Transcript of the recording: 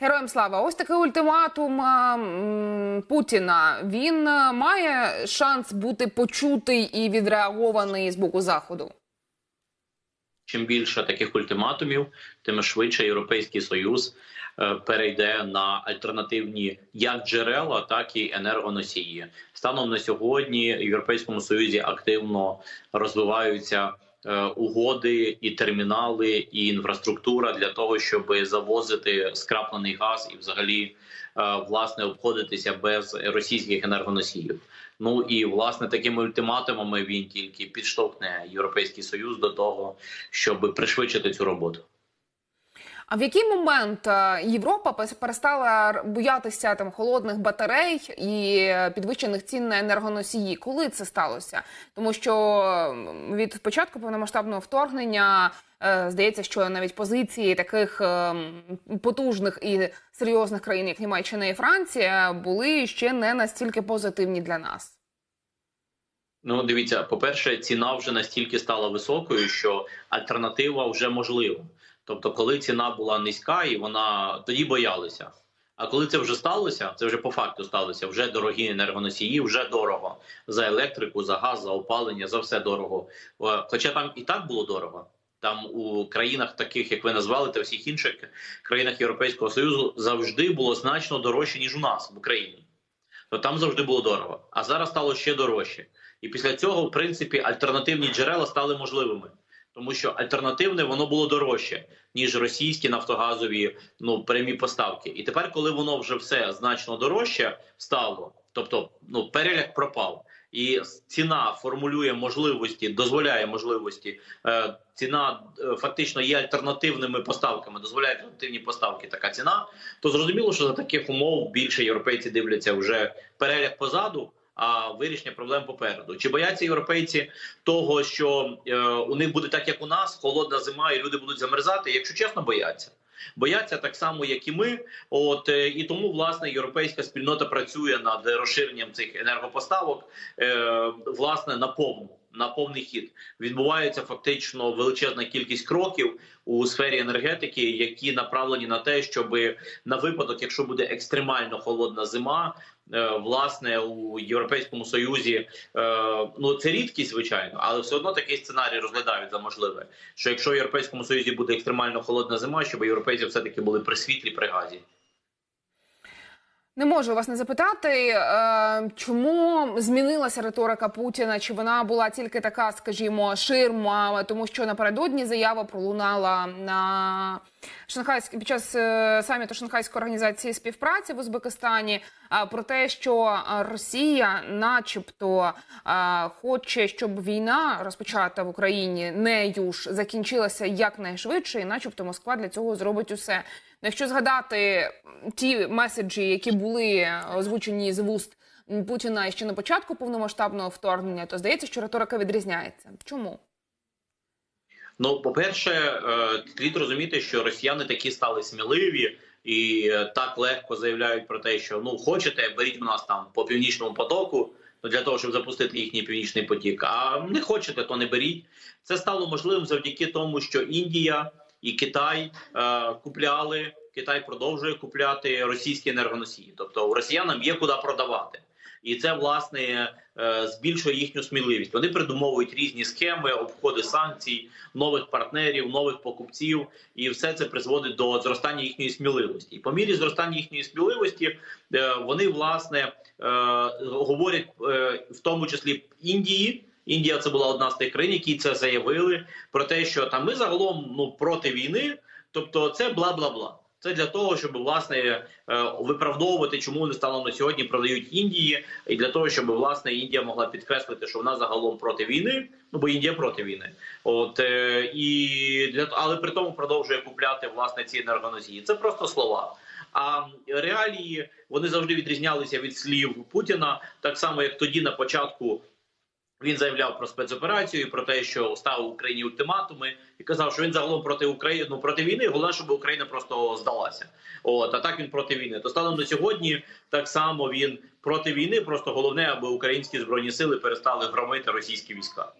Героям слава, ось такий ультиматум Путіна. Він має шанс бути почутий і відреагований з боку заходу. Чим більше таких ультиматумів, тим швидше Європейський Союз е, перейде на альтернативні як джерела, так і енергоносії. Станом на сьогодні в Європейському Союзі активно розвиваються угоди і термінали, і інфраструктура для того, щоб завозити скраплений газ і, взагалі, е, власне, обходитися без російських енергоносіїв. Ну і власне такими ультиматумами він тільки підштовхне європейський союз до того, щоб пришвидшити цю роботу. А в який момент е, Європа перестала боятися там холодних батарей і підвищених цін на енергоносії? Коли це сталося? Тому що від початку повномасштабного вторгнення е, здається, що навіть позиції таких е, потужних і серйозних країн, як Німеччина і Франція, були ще не настільки позитивні для нас. Ну, дивіться, по-перше, ціна вже настільки стала високою, що альтернатива вже можлива. Тобто, коли ціна була низька, і вона тоді боялися. А коли це вже сталося, це вже по факту сталося. Вже дорогі енергоносії, вже дорого за електрику, за газ, за опалення, за все дорого. Хоча там і так було дорого. Там у країнах, таких як ви назвали, та всіх інших країнах Європейського Союзу завжди було значно дорожче ніж у нас в Україні. То там завжди було дорого. А зараз стало ще дорожче. І після цього, в принципі, альтернативні джерела стали можливими, тому що альтернативне воно було дорожче ніж російські нафтогазові ну прямі поставки. І тепер, коли воно вже все значно дорожче стало, тобто ну переляк пропав. І ціна формулює можливості, дозволяє можливості. Е, ціна е, фактично є альтернативними поставками, дозволяє альтернативні поставки. Така ціна. То зрозуміло, що за таких умов більше європейці дивляться вже переляк позаду, а вирішення проблем попереду. Чи бояться європейці того, що е, у них буде так, як у нас, холодна зима, і люди будуть замерзати? Якщо чесно, бояться. Бояться так само, як і ми. От е, і тому власне європейська спільнота працює над розширенням цих енергопоставок, е, власне, на повну. На повний хід відбувається фактично величезна кількість кроків у сфері енергетики, які направлені на те, щоб на випадок, якщо буде екстремально холодна зима, власне у Європейському Союзі е, ну це рідкість, звичайно, але все одно такий сценарій розглядають за можливе. Що якщо в Європейському Союзі буде екстремально холодна зима, щоб європейці все таки були при світлі при газі. Не можу вас не запитати, е, чому змінилася риторика Путіна? Чи вона була тільки така, скажімо, ширма, тому що напередодні заява пролунала на Шанхайській під час е, саміту Шанхайської організації співпраці в Узбекистані е, про те, що Росія, начебто, хоче, щоб війна розпочата в Україні нею ж закінчилася якнайшвидше, і начебто Москва для цього зробить усе. Ну, Якщо згадати ті меседжі, які були озвучені з вуст Путіна ще на початку повномасштабного вторгнення, то здається, що риторика відрізняється. Чому? Ну, по-перше, е, слід розуміти, що росіяни такі стали сміливі і е, так легко заявляють про те, що ну хочете, беріть у нас там по північному потоку. Для того щоб запустити їхній північний потік, а не хочете, то не беріть. Це стало можливим завдяки тому, що Індія і Китай е, купляли. Китай продовжує купляти російські енергоносії, тобто росіянам є куди продавати, і це власне е, збільшує їхню сміливість. Вони придумовують різні схеми, обходи санкцій, нових партнерів, нових покупців, і все це призводить до зростання їхньої сміливості. І по мірі зростання їхньої сміливості е, вони власне е, говорять в тому числі Індії. Індія це була одна з тих країн, які це заявили про те, що там ми загалом ну проти війни, тобто це бла бла бла. Це для того, щоб власне е, виправдовувати, чому вони станом на сьогодні продають Індії, і для того, щоб власне Індія могла підкреслити, що вона загалом проти війни. Ну бо Індія проти війни. От е, і для але при тому продовжує купляти власне ці енергоносії. Це просто слова. А реалії вони завжди відрізнялися від слів Путіна, так само як тоді на початку. Він заявляв про спецоперацію, про те, що ставив Україні ультиматуми, і казав, що він загалом проти України ну, проти війни. Головне, щоб Україна просто здалася. От а так він проти війни. То станом на сьогодні так само він проти війни. Просто головне, аби українські збройні сили перестали громити російські війська.